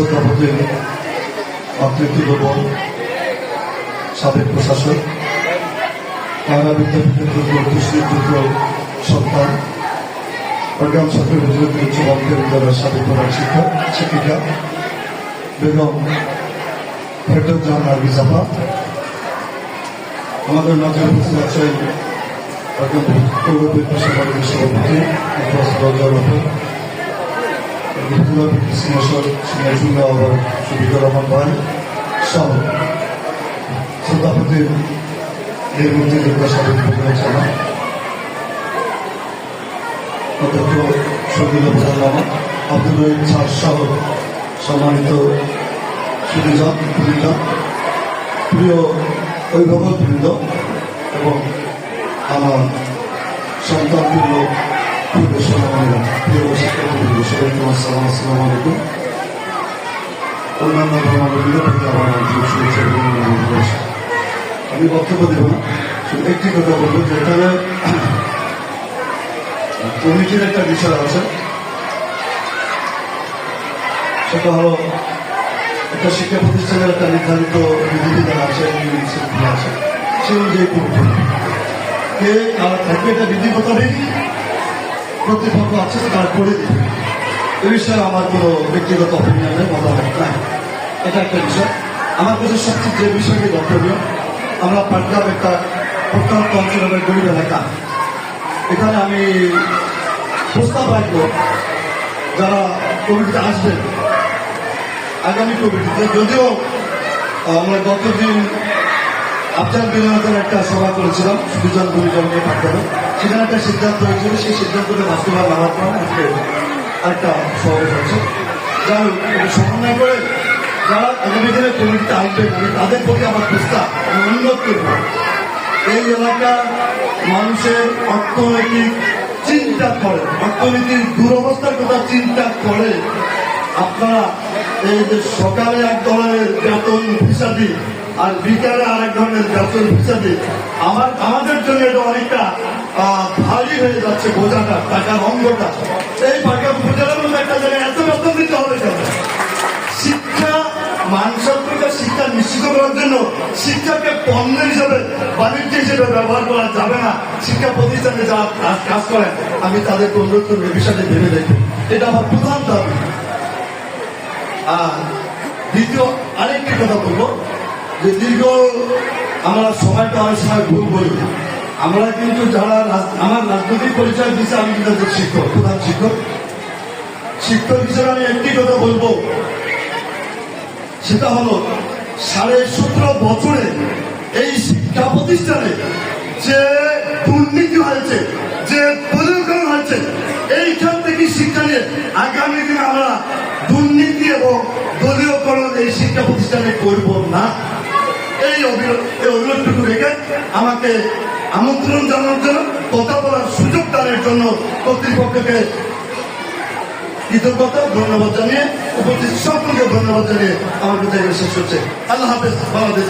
শ্রদ্ধাপতির মাতৃত্ব দেবন সাবেক প্রশাসক কায়রা বিদ্যাপীঠের যোগ্য কৃষ্ণের যোগ্য সন্তান প্রজ্ঞান ছাত্র বিদ্যুৎ উচ্চ মাধ্যমিক বিদ্যালয়ের সাবেক প্রধান শিক্ষক, শিক্ষিকা, বেগম ফেরদৌস জাহান আরবি জাফা আমাদের মাঝে উপস্থিত আছেন একজন পৌর বিদ্যুৎ সভাপতি বিদ্যুৎ সিনেশ্বর সিনেশুল্লাহ আবার শফিকুর রহমান ভাই সহ সভাপতির এই মুক্তিযোদ্ধা সাবেক উপজেলা চালা অধ্যক্ষ শহীদ প্রধান মামা, আব্দুল রহিম স্যার সহ সম্মানিত সুবিধা সুবিধা প্রিয় অভিভাবক বৃন্দ এবং আমার সন্তান অন্যান্য ধর্মাবলীর প্রতি আমি বক্তব্য দেব না একটি কথা বলব, যে এখানে কমিটির একটা বিষয় আছে সেটা হলো একটা শিক্ষা প্রতিষ্ঠানের একটা নির্ধারিত বিধিবিধান আছে আছে, সে অনুযায়ী করতে। কে কারা থাকবে এটা বিধি মোতাবেক কর্তৃপক্ষ আছে তারা করে দিবে এ বিষয়ে আমার কোনো ব্যক্তিগত অপিনিয়ন নেই মতামত নাই। এটা একটা বিষয়। আমার কাছে সবচেয়ে যে বিষয়টি দ্রষ্টব্য আমরা পাটগ্রাম একটা প্রত্যন্ত অঞ্চলের গরিব এলাকা। এখানে আমি প্রস্তাব রাখব, যারা কমিটিতে আসবেন। আগামী কমিটিতে যদিও আমরা গতদিন আফজাল বিনোদনের একটা সভা করেছিলাম সুবিজন গুরুজন নিয়ে সেখানে একটা সিদ্ধান্ত হয়েছিল সেই সিদ্ধান্তটা বাস্তবায়ন না হওয়ার কারণে আজকে আরেকটা সভা হয়েছে যাই সমন্বয় করে যারা আগামী দিনে কমিটিতে আসবেন আমি তাদের প্রতি আমার প্রস্তাব, আমি অনুরোধ করব, এই এলাকার মানুষের অর্থনৈতিক চিন্তা করে, অর্থনীতির দুরবস্থার কথা চিন্তা করে, আপনারা এই যে সকালে এক ধরনের বেতন হিসাবে আর বিকালে আরেক ধরনের বেতন হিসাবে আমার আমাদের এটা অনেকটা ভারী হয়ে যাচ্ছে বোঝাটা টাকার অঙ্গটা। এই উপজেলার মধ্যে একটা জায়গায় এত দিতে হবে কেন? শিক্ষা মানসম্পর্ক শিক্ষা নিশ্চিত করার জন্য শিক্ষাকে পণ্য হিসেবে, বাণিজ্য হিসেবে ব্যবহার করা যাবে না। শিক্ষা প্রতিষ্ঠানে যারা কাজ- করেন, আমি তাদেরকে অনুরোধ করব ভেবে দেখি এটা আমার প্রধান দাবি। আর দ্বিতীয়, আরেকটি কথা বলব যে দীর্ঘ, আমরা সময়টা অনেক সময় ভুল বলি। আমরা কিন্তু যারা আমার রাজনৈতিক পরিচয় দিচ্ছে আমি কিন্তু শিক্ষক, প্রধান শিক্ষক। শিক্ষক হিসেবে আমি একটি কথা বলব। সেটা হলো, সাড়ে সতেরো বছরে এই শিক্ষা প্রতিষ্ঠানে যে দুর্নীতি হয়েছে, যে পরিবর্তন হয়েছে, এইখান থেকে শিক্ষা নিয়ে আগামী দিনে আমরা দুর্নীতি এবং দলীয়করণ এই শিক্ষা প্রতিষ্ঠানে করব না। এই অভিযোগ এই অভিযোগটুকু রেখে আমাকে আমন্ত্রণ জানানোর জন্য, কথা বলার সুযোগ দানের জন্য কর্তৃপক্ষকে কৃতজ্ঞতা, ধন্যবাদ জানিয়ে উপস্থিত সকলকে ধন্যবাদ জানিয়ে আমার কথা শেষ হচ্ছে আল্লাহ হাফেজ, বাংলাদেশ